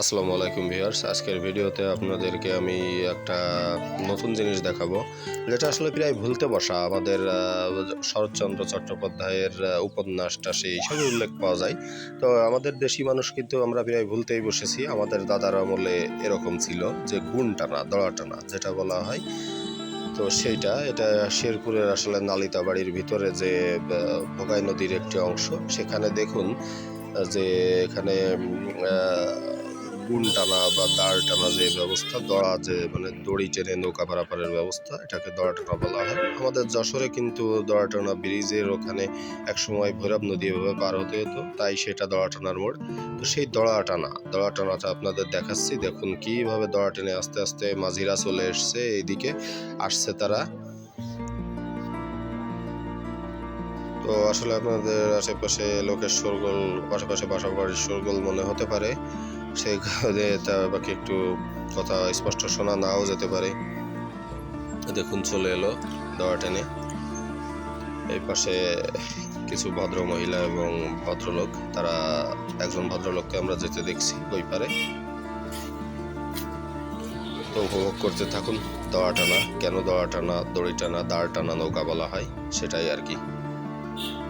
আসসালামু আলাইকুম ভিউয়ার্স। আজকের ভিডিওতে আপনাদেরকে আমি একটা নতুন জিনিস দেখাবো, যেটা আসলে প্রায় ভুলতে বসা। আমাদের শরৎচন্দ্র চট্টোপাধ্যায়ের উপন্যাসটা সেই সবই উল্লেখ পাওয়া যায়। তো আমাদের দেশি মানুষ কিন্তু আমরা প্রায় ভুলতেই বসেছি। আমাদের দাদার আমলে এরকম ছিল যে গুণ টানা দড়া টানা যেটা বলা হয়। তো সেইটা, এটা শেরপুরের আসলে নালিতা বাড়ির ভিতরে যে ভোগাই নদীর একটি অংশ, সেখানে দেখুন যে এখানে গুণ টানা বা দাঁড় টানা যে ব্যবস্থা, দড়া যে মানে দড়ি টেনে নৌকা পারাপারের ব্যবস্থা, এটাকে দড়া টানা বলা হয়। আমাদের যশোরে কিন্তু দড়া টানা ব্রিজের ওখানে একসময় ভৈরব নদী এভাবে পার হতে হতো, তাই সেটা দড়া টানার মোড়। তো সেই দড়া টানা দড়া টানাটা আপনাদের দেখাচ্ছি, দেখুন কীভাবে দড়া টেনে আস্তে আস্তে মাঝিরা চলে এসছে, এইদিকে আসছে তারা। তো আসলে আপনাদের আশেপাশে লোকের শোরগোল, পাশাপাশি বাসা বাড়ির শোরগোল মনে হতে পারে। সেই কারণে তার বাকি একটু কথা স্পষ্ট শোনা নাও যেতে পারে। দেখুন, চলে এলো দড়া টেনে। এই পাশে কিছু ভদ্র মহিলা এবং ভদ্রলোক, তারা একজন ভদ্রলোককে আমরা যেতে দেখছি ওই পারে। তো উপভোগ করতে থাকুন দড়া টানা, কেন দড়া টানা, দড়ি টানা, দাঁড় টানা নৌকা বলা হয়, সেটাই আর কি। much.